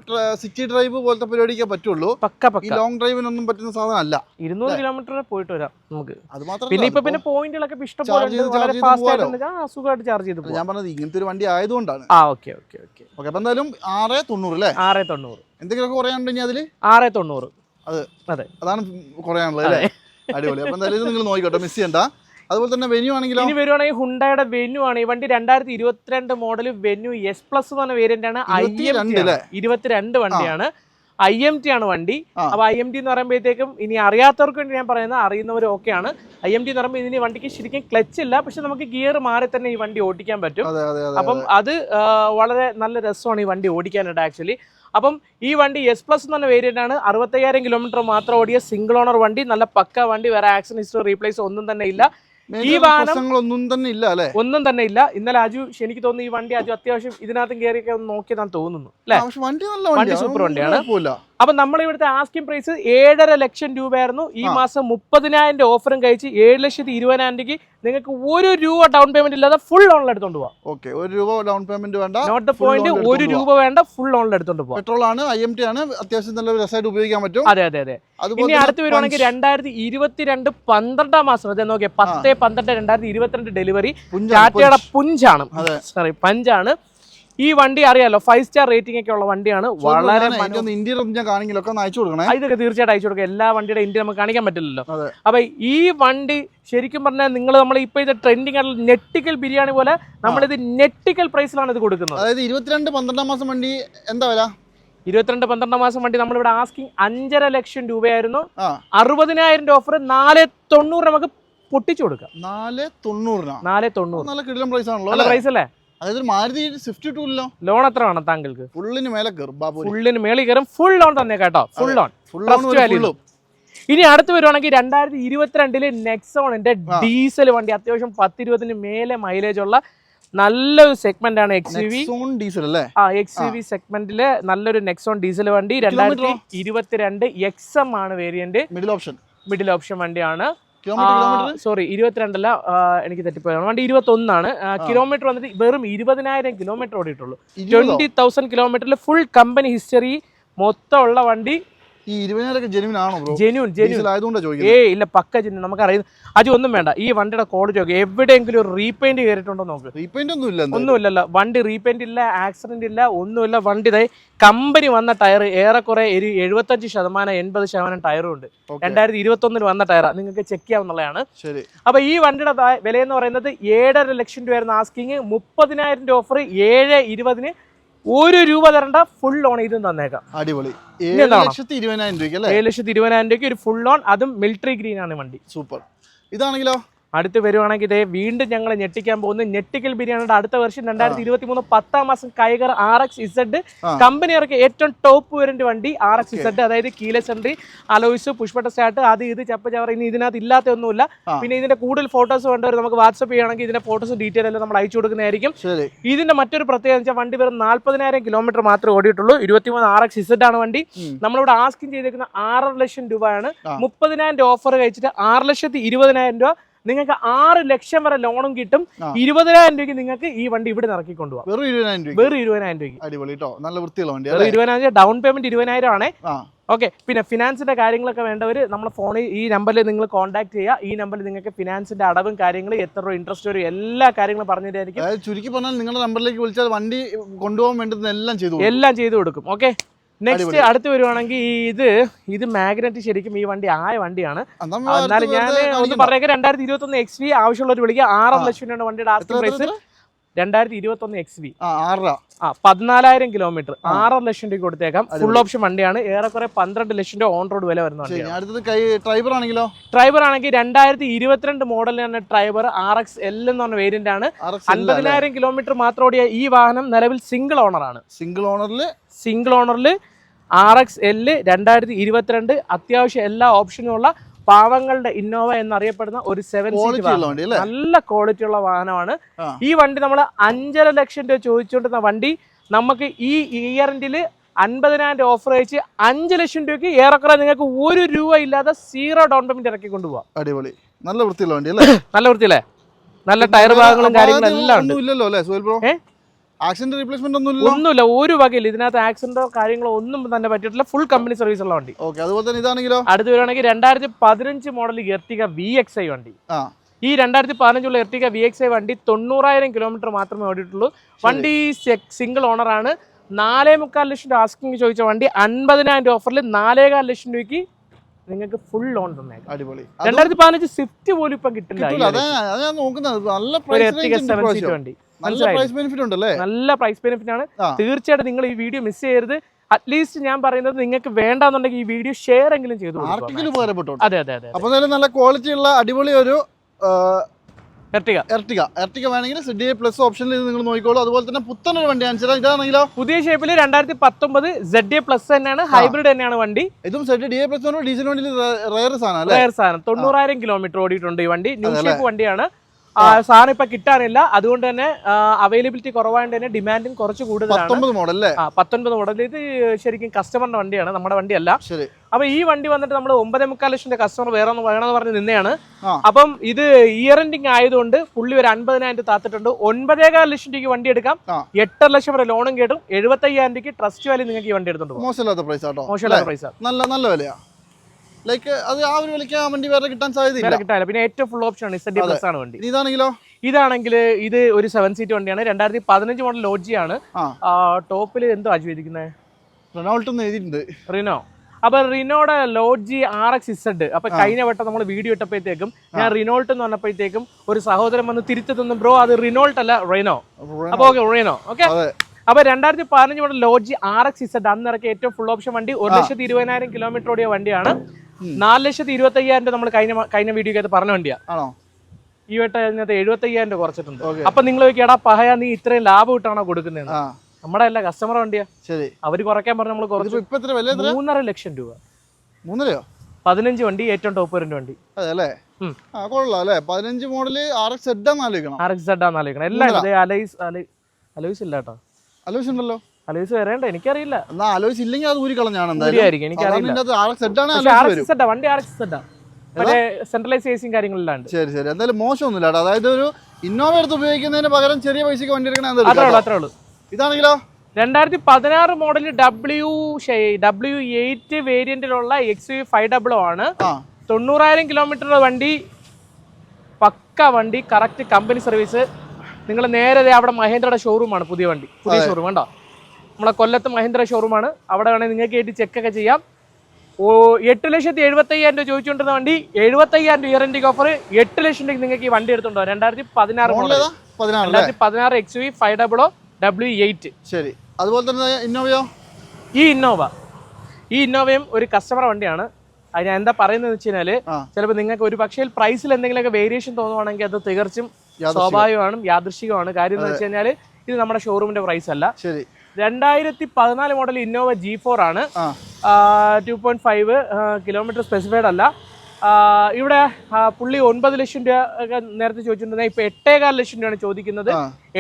സിറ്റി ഡ്രൈവ് പോലത്തെ പരിപാടിക്കേ പറ്റുള്ളൂ. പക്ക ഈ പക്ക ലോങ് ഡ്രൈവിനൊന്നും പറ്റുന്ന സാധനം അല്ല? ഇരുന്നൂറ് കിലോമീറ്റർ പോയിട്ട് വരാം. നമുക്ക്. അത് മാത്രം പിന്നെ ഇപ്പൊ പിന്നെ പോയിന്റുകളൊക്കെ ഇഷ്ടം പോലെ ഉണ്ട്. വളരെ charge ചെയ്ത് ഫാസ്റ്റ് പോവാലോ. ആയിട്ട് ആ സുഖമായിട്ട് ചാർജ് ചെയ്ത് ഞാൻ പറഞ്ഞത് ഇങ്ങനത്തെ ഒരു വണ്ടി ആയതുകൊണ്ടാണ്. ആ ഓക്കെ ഓക്കെ ഓക്കെ ഓക്കെ അപ്പൊ എന്തായാലും ആറ് തൊണ്ണൂറ് അല്ലേ? ആറ് തൊണ്ണൂറ്. എന്തെങ്കിലുമൊക്കെ കുറയാനുണ്ടെങ്കിൽ അതിൽ? ആറ് തൊണ്ണൂറ്. അത് അതെ. അതാണ് കുറയാനുള്ളത് അല്ലേ? അടിപൊളി. അപ്പൊ എന്തായാലും ഇത് നിങ്ങൾ നോക്കിക്കോട്ടെ മിസ് ചെയ്യണ്ട. അതുപോലെ തന്നെ വെന്യൂ ആണെങ്കിലും? ഇനി വരുവാണെങ്കിൽ ഹുണ്ടായുടെ വെന്യൂ ആണ്. ഈ വണ്ടി രണ്ടായിരത്തി ഇരുപത്തിരണ്ട് മോഡൽ വെന്യൂ എസ് പ്ലസ് എന്ന് പറഞ്ഞ വേരിയന്റ് ആണ്? ഇരുപത്തിരണ്ട് വണ്ടിയാണ്. ഐ എം ടി ആണ് വണ്ടി. അപ്പൊ ഐ എം ടി എന്ന് പറയുമ്പോഴത്തേക്കും ഇനി അറിയാത്തവർക്ക് വേണ്ടി ഞാൻ പറയുന്നത് അറിയുന്നവർ ഓക്കെയാണ്. ഐ എം ടി എന്ന് പറയുമ്പോൾ ഇതിന് വണ്ടിക്ക് ശരിക്കും ക്ലച്ച് ഇല്ല. പക്ഷെ നമുക്ക് ഗിയർ മാറി തന്നെ ഈ വണ്ടി ഓടിക്കാൻ പറ്റും. അപ്പം അത്. വളരെ നല്ല രസമാണ് ഈ വണ്ടി ഓടിക്കാനായിട്ട് ആക്ച്വലി. അപ്പം ഈ വണ്ടി എസ് പ്ലസ് എന്ന് പറഞ്ഞ വേരിയന്റ് ആണ്. അറുപത്തയ്യായിരം കിലോമീറ്റർ മാത്രം ഓടിയ സിംഗിൾ ഓണർ വണ്ടി. നല്ല പക്ക വണ്ടി. വേറെ ആക്സിഡൻ ഹിസ്റ്ററി റീപ്ലേസ് ഒന്നും തന്നെ ഇല്ല. ഈ വാഹനം- ഒന്നും തന്നെ ഇല്ല അല്ലേ? ഒന്നും തന്നെ ഇല്ല. ഇന്നലെ അജു എനിക്ക് തോന്നുന്നു ഈ വണ്ടി അജു അത്യാവശ്യം ഇതിനകത്തും കയറിയൊക്കെ ഒന്ന് നോക്കിയതാന്ന് തോന്നുന്നു അല്ലേ? വണ്ടി നല്ല വണ്ടി സൂപ്പർ വണ്ടിയാണ്. അപ്പൊ നമ്മൾ ഇവിടുത്തെ ആസ്കിംഗ് പ്രൈസ് ഏഴര ലക്ഷം രൂപയായിരുന്നു. ഈ മാസം മുപ്പതിനായിരം രൂപ ഓഫറും കഴിച്ച് ഏഴ് ലക്ഷത്തി ഇരുപതിനായിരം രൂപയ്ക്ക് നിങ്ങൾക്ക് ഒരു രൂപ ഡൗൺ പേയ്മെന്റ് ഇല്ലാതെ ഫുൾ ലോണിൽ എടുത്തോണ്ട് പോവാം. ഓക്കെ ഒരു രൂപ ഡൗൺ പേയ്മെന്റ് വേണ്ട നോട്ട് ദ പോയിന്റ് ഒരു രൂപ വേണ്ട ഫുൾ ലോണിൽ എടുത്തോണ്ട് പോവാം. പെട്രോൾ ആണ് ഐ എം ടി ആണ് അത്യാവശ്യം നല്ല രസമായിട്ട് ഉപയോഗിക്കാൻ പറ്റും. അതെ അതെ അതെ. ഇനി അടുത്ത് വരുവാണെങ്കിൽ രണ്ടായിരത്തി ഇരുപത്തിരണ്ട് പന്ത്രണ്ടാം മാസം അതെ നോക്കിയേ പത്ത് പന്ത്രണ്ട് രണ്ടായിരത്തി ഇരുപത്തിരണ്ട് ഡെലിവറി ടാറ്റയുടെ പുഞ്ചാണ്. സോറി പഞ്ചാണ്. ഈ വണ്ടി അറിയാലോ ഫൈവ് സ്റ്റാർ റേറ്റിംഗ് ഒക്കെ ഉള്ള വണ്ടിയാണ്. വളരെ ഇന്ത്യയിൽ ഞാൻ അയച്ചു കൊടുക്കണേ. ഇതൊക്കെ തീർച്ചയായിട്ടും അയച്ചു കൊടുക്കുക എല്ലാ വണ്ടിയുടെ ഇന്ത്യ നമുക്ക് കാണിക്കാൻ പറ്റില്ലല്ലോ. അപ്പൊ ഈ വണ്ടി ശരിക്കും പറഞ്ഞാൽ നിങ്ങൾ നമ്മൾ ഇപ്പൊ ഇത് ട്രെൻഡിങ് ആയിട്ടുള്ള നെറ്റിക്കൽ ബിരിയാണി പോലെ നമ്മളിത് നെറ്റിക്കൽ പ്രൈസിലാണ് ഇത് കൊടുക്കുന്നത്. അതായത് ഇരുപത്തിരണ്ട് പന്ത്രണ്ടാം മാസം വണ്ടി എന്താ വില? ഇരുപത്തിരണ്ട് പന്ത്രണ്ടാം മാസം വണ്ടി നമ്മളിവിടെ ആസ്കിങ് അഞ്ചര ലക്ഷം രൂപയായിരുന്നു. അറുപതിനായിരം രൂപ ഓഫർ നാല് തൊണ്ണൂറ് നമുക്ക് പൊട്ടിച്ചു കൊടുക്കാം. നാല് തൊണ്ണൂറ് നാല് തൊണ്ണൂറ്. നല്ല പ്രൈസ് ആണല്ലോ നല്ല പ്രൈസ് അല്ലേ? അതായത് മാരുതി സ്വിഫ്റ്റ് ടൂല്ലോ ലോൺ എത്ര വേണം താങ്കൾക്ക്? ഫുള്ളിന് മേലെ കയറും. ബാബു ഫുള്ളിന് മേളിൽ കയറും. ഫുൾ ലോൺ തന്നെ കേട്ടോ. ഫുൾ ലോൺ ഫുൾ Trust ഇനി അടുത്ത് വരുവാണെങ്കിൽ രണ്ടായിരത്തി ഇരുപത്തിരണ്ടിൽ നെക്സോണിന്റെ. ഡീസൽ വണ്ടി. അത്യാവശ്യം പത്തിരുപതിന് മേലെ മൈലേജ് ഉള്ള നല്ലൊരു സെഗ്മെന്റ് ആണ് എക്സ് വി ഡീസൽ അല്ലേ? ആ എക്സ് വി സെഗ്മെന്റിൽ നല്ലൊരു നെക്സോൺ ഡീസൽ വണ്ടി. രണ്ടായിരത്തി ഇരുപത്തിരണ്ട് എക്സ് എം ആണ് variant middle option middle option വണ്ടിയാണ്. സോറി ഇരുപത്തിരണ്ടല്ല എനിക്ക് തെറ്റിപ്പോയാണ് വണ്ടി ഇരുപത്തി ഒന്നാണ് കിലോമീറ്റർ വന്നിട്ട് വെറും ഇരുപതിനായിരം കിലോമീറ്റർ ഓടിയിട്ടുള്ളൂ. ട്വന്റി തൗസൻഡ് കിലോമീറ്ററിൽ ഫുൾ കമ്പനി ഹിസ്റ്ററി മൊത്തമുള്ള വണ്ടി ഈ ഇരുപതിനായിരം ജെനുവിൻ ആണോ ബ്രോ ജെന്യൂൻ ജെന്യൂൻ ഡീസൽ ആയതുകൊണ്ടാണ് ചോദിക്കുന്നത്. ഏ ഇല്ല പക്ക ജെന്യൂൻ നമുക്കറിയാം. അത് ഒന്നും വേണ്ട. ഈ വണ്ടിയുടെ ക്വാളിറ്റി ഒക്കെ എവിടെയെങ്കിലും ഒരു റീപെയിന്റ് കയറിയിട്ടുണ്ടോ നോക്ക്. റീപെയിന്റ് ഒന്നും ഇല്ല. ഒന്നുമില്ലല്ലോ. വണ്ടി റീപെയിന്റ് ഇല്ല ആക്സിഡന്റ് ഇല്ല ഒന്നുമില്ല. വണ്ടി ഇതായി കമ്പനി വന്ന ടയർ ഏറെക്കുറെ ഒരു എഴുപത്തഞ്ച് ശതമാനം എൺപത് ശതമാനം ടയറും ഉണ്ട്. രണ്ടായിരത്തി രണ്ടായിരത്തി ഇരുപത്തൊന്നിൽ വന്ന ടയർ നിങ്ങൾക്ക് ചെക്ക് ചെയ്യാവുന്നതാണ്. ശരി. അപ്പൊ ഈ വണ്ടിയുടെ വില എന്ന് പറയുന്നത് ഏഴര ലക്ഷം രൂപയായിരുന്നു ആസ്കിങ് മുപ്പതിനായിരം രൂപ ഓഫർ ഏഴ് ഇരുപതിന് ഒരു രൂപ തരണ്ട ഫുൾ ലോൺ ഇതും തന്നേക്കാം. അടിപൊളി. ഏഴ് ലക്ഷത്തി ഇരുപതിനായിരം രൂപയ്ക്ക് ഒരു ഫുൾ ലോൺ അതും മിലിറ്ററി ഗ്രീൻ ആണ് വണ്ടി. സൂപ്പർ. ഇതാണെങ്കിലോ? അടുത്ത് വരുവാണെങ്കിൽ ഇതേ വീണ്ടും ഞങ്ങൾ ഞെട്ടിക്കാൻ പോകുന്ന. ഞെട്ടിക്കൽ ബിരിയാണിയുടെ അടുത്ത വർഷം രണ്ടായിരത്തി ഇരുപത്തി മൂന്ന് പത്താം മാസം Kiger R X Z. Company ഇറക്കിയ ഏറ്റവും ടോപ്പ് വേരിയന്റ് വണ്ടി ആർ എക്സ് ഇസഡ് അതായത് കീല സെൻട്രി അലോയ്സ് പുഷ്പട്ട സ്റ്റാർട്ട് അത് ഇത് ചപ്പ ചവറ ഇനി ഇതിനകത്ത് ഇല്ലാത്ത ഒന്നുമില്ല. പിന്നെ ഇതിന്റെ കൂടുതൽ ഫോട്ടോസ് വേണ്ടവർ നമുക്ക് വാട്സപ്പ് ചെയ്യുകയാണെങ്കിൽ ഇതിന്റെ ഫോട്ടോസ് ഡീറ്റെയിൽ എല്ലാം നമ്മൾ അയച്ചു കൊടുക്കുന്നതായിരിക്കും. ഇതിന്റെ മറ്റൊരു പ്രത്യേകത വെച്ചാൽ വണ്ടി വെറും നാല്പതിനായിരം കിലോമീറ്റർ മാത്രമേ ഓടിയിട്ടുള്ളൂ. ഇരുപത്തിമൂന്ന് ആർ എക്സ് ഇസഡ് ആണ് വണ്ടി. നമ്മളിവിടെ ആസ്കിങ് ചെയ്തേക്കുന്ന ആറര ലക്ഷം രൂപയാണ്. മുപ്പതിനായിരം രൂപ ഓഫർ കഴിച്ചിട്ട് ആറ് ലക്ഷത്തി ഇരുപതിനായിരം രൂപ നിങ്ങൾക്ക് ആറ് ലക്ഷം വരെ ലോണും കിട്ടും. ഇരുപതിനായിരം രൂപയ്ക്ക് നിങ്ങൾക്ക് ഈ വണ്ടി ഇവിടെ ഇറക്കി കൊണ്ടുപോകാം വെറും ഇരുപതിനായിരം രൂപ വെറും ഇരുപതിനായിരം രൂപയ്ക്ക്. അടിപൊളി കേട്ടോ നല്ല വൃത്തിയുള്ള വണ്ടി ഇരുപതിനായിരം ഡൗൺ പേയ്മെന്റ് ഇരുപതിനായിരം ആണ്. ഓക്കെ പിന്നെ ഫിനാൻസിന്റെ കാര്യങ്ങളൊക്കെ വേണ്ടവർ നമ്മുടെ ഫോണിൽ ഈ നമ്പറിൽ നിങ്ങൾ കോൺടാക്ട് ചെയ്യുക ഈ നമ്പറിൽ നിങ്ങൾക്ക് ഫിനാൻസിന്റെ അടവും കാര്യങ്ങളും എത്ര രൂപ ഇൻട്രസ്റ്റ് വരും എല്ലാ കാര്യങ്ങളും പറഞ്ഞു തരായിരിക്കും ചുരുക്കി പറഞ്ഞാൽ നിങ്ങളുടെ നമ്പറിലേക്ക് വിളിച്ചാൽ വണ്ടി കൊണ്ടുപോകാൻ വേണ്ടുന്ന എല്ലാം ചെയ്തു. എല്ലാം ചെയ്തു കൊടുക്കും. Okay next. അടുത്ത് വരുവാണെങ്കിൽ ഇത് ഇത് മാഗ്നറ്റ് ശരിക്കും ഈ വണ്ടി ആയ വണ്ടിയാണ് എന്നാലും ഞാൻ ഒന്ന്. പറഞ്ഞേക്കാം രണ്ടായിരത്തി ഇരുപത്തി ഒന്ന് എക്സ് വി ആവശ്യമുള്ളവർ വിളിക്കുക ആറ് ലക്ഷം രൂപയുടെ വണ്ടിയുടെ ആസ്റ്റിംഗ് പ്രൈസ്? രണ്ടായിരത്തി ഇരുപത്തി ഒന്ന് എക്സ് വി ആ പതിനാലായിരം കിലോമീറ്റർ. ആറര ലക്ഷം രൂപ കൊടുത്തേക്കാം. ഫുൾ ഓപ്ഷൻ വണ്ടിയാണ്. ഏറെക്കുറെ പന്ത്രണ്ട് ലക്ഷം രൂപ ഓൺ റോഡ് വില വരുന്ന ഡ്രൈവർ ആണെങ്കിലോ? ഡ്രൈവർ ആണെങ്കിൽ രണ്ടായിരത്തി ഇരുപത്തിരണ്ട് മോഡലിനാണ് ഡ്രൈവർ ആർ എക്സ് എൽ എന്ന് പറഞ്ഞ വേരിയന്റ് ആണ്. അൻപതിനായിരം കിലോമീറ്റർ മാത്രം ഓടിയ ഈ വാഹനം നിലവിൽ സിംഗിൾ ഓണർ ആണ്. സിംഗിൾ ഓണറിൽ സിംഗിൾ ഓണറിൽ ആർ എക്സ് എൽ രണ്ടായിരത്തി ഇരുപത്തിരണ്ട് അത്യാവശ്യം എല്ലാ ഓപ്ഷനും ഉള്ള പാവങ്ങളുടെ ഇന്നോവ എന്നറിയപ്പെടുന്ന ഒരു സെവൻ സീറ്റ് നല്ല ക്വാളിറ്റി ഉള്ള വാഹനമാണ്. ഈ വണ്ടി നമ്മൾ അഞ്ചര ലക്ഷം രൂപ ചോദിച്ചുകൊണ്ടിരുന്ന വണ്ടി നമുക്ക് ഈ ഇയറിന്റെ അൻപതിനായിരം രൂപ ഓഫർ അയച്ച് അഞ്ച് ലക്ഷം രൂപയ്ക്ക് ഏറെക്കുറെ നിങ്ങൾക്ക് ഒരു രൂപ ഇല്ലാതെ സീറോ ഡൗൺ പേയ്മെന്റ് ഇറക്കി കൊണ്ടുപോകാം അടിപൊളി. നല്ല വൃത്തിയുള്ള വണ്ടി അല്ലേ? നല്ല വൃത്തിയല്ലേ? നല്ല ടയർ ഭാഗങ്ങളും കാര്യങ്ങളും എല്ലാം ഉണ്ട്. ഇല്ലല്ലോ അല്ലേ സുഹേൽ ബ്രോ? ഏ? ആക്സിഡന്റ് റീപ്ലേസ്മെന്റ് ഒന്നും ഇല്ലല്ലോ ഒന്നുമില്ല ഒരു വകയില്ല. ഇതിനകത്ത് ആക്സിഡന്റോ കാര്യങ്ങളോ ഒന്നും തന്നെ പറ്റിയിട്ടില്ല. ഫുൾ കമ്പനി സർവീസ് ഉള്ള വണ്ടി. ഓക്കെ അതുപോലെ തന്നെ ഇതാണെങ്കിലോ? അടുത്ത് വരുവാണെങ്കിൽ രണ്ടായിരത്തി പതിനഞ്ച് model Ertiga V X I വണ്ടി ഈ രണ്ടായിരത്തി പതിനഞ്ചുള്ള എർട്ടിക വി എക്സ് ഐ വണ്ടി തൊണ്ണൂറായിരം കിലോമീറ്റർ മാത്രമേ ഓടിയിട്ടുള്ളൂ. വണ്ടി സിംഗിൾ ഓണറാണ് നാലേ മുക്കാൽ ലക്ഷം രൂപ ആസ്കിങ് ചോദിച്ച വണ്ടി അൻപതിനായിരം രൂപ ഓഫറിൽ നാലേകാൽ ലക്ഷം രൂപയ്ക്ക് നിങ്ങൾക്ക് ഫുൾ ലോൺ തന്നേക്കാം. അടിപൊളി. രണ്ടായിരത്തി പതിനഞ്ച് സ്വിഫ്റ്റ് പോലും ഇപ്പം കിട്ടില്ല വണ്ടി. നല്ല പ്രൈസ് ബെനിഫിറ്റ് ഉണ്ടല്ലേ? നല്ല പ്രൈസ് ബെനിഫിറ്റ് ആണ്. തീർച്ചയായിട്ടും നിങ്ങൾ ഈ വീഡിയോ മിസ് ചെയ്യരുത്. അറ്റ്ലീസ്റ്റ് ഞാൻ പറയുന്നത് നിങ്ങൾക്ക് വേണ്ടെന്നുണ്ടെങ്കിൽ ഈ വീഡിയോ ഷെയർ എങ്കിലും ചെയ്തു. ആർക്കെങ്കിലും ഉപകാരപ്പെട്ടു അതെ അതെ അതെ അപ്പൊ നല്ല ക്വാളിറ്റി ഉള്ള അടിപൊളി ഒരു എർട്ടിക. എർട്ടിക. എർട്ടിക വേണമെങ്കിൽ സിഡി പ്ലസ് ഓപ്ഷനിൽ നിങ്ങൾ നോക്കിക്കോളൂ. അതുപോലെ തന്നെ പുത്തൻ ഒരു വണ്ടി കാണിച്ചാൽ ഇതാണെങ്കിലോ? പുതിയ ഷേപ്പിൽ രണ്ടായിരത്തി പത്തൊമ്പത് സെഡ് എ പ്ലസ് തന്നെയാണ്. ഹൈബ്രിഡ് തന്നെയാണ് വണ്ടി. ഇതും set D A plus diesel വണ്ടി റയർ സാധനം റയർ സാധനം. തൊണ്ണൂറായിരം കിലോമീറ്റർ ഓടിയിട്ടുണ്ട് ഈ വണ്ടി. ന്യൂ ഷേപ്പ് വണ്ടിയാണ്. സാധനം ഇപ്പൊ കിട്ടാനില്ല അതുകൊണ്ട് തന്നെ അവൈലബിലിറ്റി കുറവായതുകൊണ്ട് തന്നെ ഡിമാൻഡും കുറച്ച് കൂടുതലാണ്. മോഡൽ പത്തൊൻപത് മോഡൽ ഇത് ശരിക്കും കസ്റ്റമറിന്റെ വണ്ടിയാണ് നമ്മുടെ വണ്ടിയല്ല. അപ്പൊ ഈ വണ്ടി വന്നിട്ട് നമ്മൾ ഒമ്പതേ മുക്കാൽ ലക്ഷത്തിന്റെ കസ്റ്റമർ വേറെ ഒന്ന് വേണമെന്ന് പറഞ്ഞ് നിന്നെയാണ്. അപ്പം ഇത് ഇയർ എൻഡിങ് ആയതുകൊണ്ട് പുള്ളി ഒരു അൻപതിനായിരം താത്തിട്ടുണ്ട്. ഒൻപതേകാൽ ലക്ഷം രൂപയ്ക്ക് വണ്ടി എടുക്കാം. എട്ടര ലക്ഷം വരെ ലോണും കേട്ടും. എഴുപത്തയ്യായിരം രൂപയ്ക്ക് ട്രസ്റ്റ് വാല്യൂ നിങ്ങൾക്ക് ഈ വണ്ടി എടുത്തോണ്ട് മോശമില്ലാത്ത പ്രൈസ് മോശമുള്ള പ്രൈസ് നല്ല നല്ല വിലയാ. ലൈക്ക് അത് ആ ഒരു വിലയ്ക്ക് ആ വണ്ടി വേറെ കിട്ടാൻ സാധ്യതയില്ല. കിട്ടാനില്ല. പിന്നെ ഏറ്റവും ഫുൾ ഓപ്ഷൻ ആണ് ഇസഡി പ്ലസ് ആണ് വണ്ടി. ഇതാണെങ്കിലോ? ഇതാണെങ്കിൽ ഇത് ഒരു സെവൻ സീറ്റ് വണ്ടിയാണ്. രണ്ടായിരത്തി പതിനഞ്ച് മോഡൽ ലോഡ്ജിയാണ് ടോപ്പിൽ എന്തോ ആചരിക്കുന്നത് റെനോൾട്ട് എഴുതിയിട്ടുണ്ട്. റിനോ അപ്പൊ റിനോയുടെ ലോഡ്ജി ആർ എക്സ് ഇസഡ് അപ്പൊ കഴിഞ്ഞ വട്ടം നമ്മൾ വീഡിയോ ഇട്ടപ്പോഴത്തേക്കും ഞാൻ റിനോൾട്ട് എന്ന് പറഞ്ഞപ്പോഴത്തേക്കും ഒരു സഹോദരൻ വന്ന് തിരിച്ചു തന്നു. ബ്രോ അത് റിനോൾട്ട് അല്ല റെനോ അപ്പൊ ഓക്കെ റെനോ ഓക്കെ അപ്പൊ രണ്ടായിരത്തി പതിനഞ്ച് model Lodgy R X Z അന്ന് ഇറക്കിയ ഏറ്റവും ഫുൾ ഓപ്ഷൻ വണ്ടി ഒരു ലക്ഷത്തി ഇരുപതിനായിരം കിലോമീറ്റർ ഓടിയ വണ്ടിയാണ്. നാല് ലക്ഷത്തി ഇരുപത്തി അയ്യായിരം രൂപ നമ്മൾ കഴിഞ്ഞ കഴിഞ്ഞ വീഡിയോ പറഞ്ഞ വണ്ടിയാ. ആണോ? ഈ വട്ടം അതിനകത്ത് എഴുപത്തി അയ്യായിരം രൂപ കുറച്ചിട്ടുണ്ട്. അപ്പൊ നിങ്ങൾ എടാ പഹയ നീ ഇത്രയും ലാഭം ഇട്ടാണോ കൊടുക്കുന്നത് നമ്മുടെ അല്ല കസ്റ്റമർ വണ്ടിയാ. ശരി. അവർ കുറയ്ക്കാൻ പറഞ്ഞ നമ്മൾ കുറച്ച് മൂന്നര ലക്ഷം രൂപ. മൂന്നരയോ? പതിനഞ്ച് വണ്ടി ഏറ്റവും ടോപ്പ് വരുന്ന വണ്ടി. അതെ അല്ലേ? ആ കൊള്ളാം അല്ലേ? പതിനഞ്ച് മോഡൽ ആർ എക്സ് സെഡാന്ന് ആലോചിക്കണം ആർ എക്സ് സെഡ് ആലോചിക്കണം എല്ലാം മൂന്നര. ഇത് അലൈസ് അലൈ- അലൈസ് ഇല്ല കേട്ടോ. അലോയ്സ് ഉണ്ടല്ലോ. അലൈസ് വരേണ്ട? എനിക്കറിയില്ല. എന്നാ ആലോയ്സ് ഇല്ലെങ്കിൽ അത് ഊരിക്കളഞ്ഞാണ് ഊരിയായിരിക്കും, എനിക്കറിയില്ല. ആർ എക്സ് സെഡാണ് പക്ഷെ ആർ അലോയ്സ് എക്സ് സെഡാ വണ്ടി ആർ എക്സ് സെഡാ മറ്റേ സെൻട്രലൈസ് ഏസിയും കാര്യങ്ങളെല്ലാം ശരി ശരി. എന്തായാലും മോശമൊന്നുമില്ല കേട്ടോ. അതായത് ഒരു ഇന്നോവ എടുത്ത് ഉപയോഗിക്കുന്നതിന് പകരം ചെറിയ പൈസക്ക് വണ്ടി അത്രേ ഉള്ളൂ. അത്രേ ഉള്ളൂ. ഇതാണെങ്കിലോ? രണ്ടായിരത്തി പതിനാറ് model W W eight വേരിയന്റിലുള്ള X U five double O ആണ്. ആ. തൊണ്ണൂറായിരം കിലോമീറ്റർ വണ്ടി പക്ക വണ്ടി കറക്റ്റ് കമ്പനി സർവീസ് നിങ്ങൾ നേരെ ദേ അവിടെ മഹേന്ദ്രയുടെ ഷോറൂമാണ് പുതിയ വണ്ടി. പുതിയ ഷോറൂം കണ്ടോ? നമ്മളെ കൊല്ലത്ത് മഹീന്ദ്ര ഷോറൂമാണ് അവിടെ വേണമെങ്കിൽ നിങ്ങൾക്ക് ആയിട്ട് ചെക്കൊക്കെ ചെയ്യാം. ഓ എട്ട് ലക്ഷത്തി എഴുപത്തയ്യായിരം രൂപ ചോദിച്ചുകൊണ്ടിരുന്ന വണ്ടി എഴുപത്തയ്യായിരം രൂപ ഇയറിന്റെ ഓഫർ എട്ട് ലക്ഷം രൂപ നിങ്ങൾക്ക് ഈ വണ്ടി എടുത്തുണ്ടോ രണ്ടായിരത്തി പതിനാറ് രണ്ടായിരത്തി പതിനാറ് X V five double O W eight ശരി. അതുപോലെ തന്നെ ഇന്നോവയോ ഈ ഇന്നോവ ഈ ഇന്നോവയും ഒരു കസ്റ്റമർ വണ്ടിയാണ്. അത് ഞാൻ എന്താ പറയുന്നത് വെച്ച് കഴിഞ്ഞാൽ ചിലപ്പോൾ നിങ്ങൾക്ക് ഒരു പക്ഷേ പ്രൈസിൽ എന്തെങ്കിലുമൊക്കെ വേരിയേഷൻ തോന്നുവാണെങ്കിൽ അത് തികച്ചും സ്വാഭാവികമാണ് യാദൃശികമാണ് കാര്യം എന്ന് വെച്ച് കഴിഞ്ഞാൽ ഇത് നമ്മുടെ ഷോറൂമിന്റെ പ്രൈസ് അല്ല. ശരി. രണ്ടായിരത്തി പതിനാല് മോഡൽ ഇന്നോവ ജി ഫോർ ആണ് two point five kilometre specified അല്ല. ഇവിടെ പുള്ളി ഒൻപത് ലക്ഷം രൂപ ഒക്കെ നേരത്തെ ചോദിച്ചിട്ടുണ്ടെങ്കിൽ ഇപ്പൊ എട്ടേകാൽ ലക്ഷം രൂപയാണ് ചോദിക്കുന്നത്.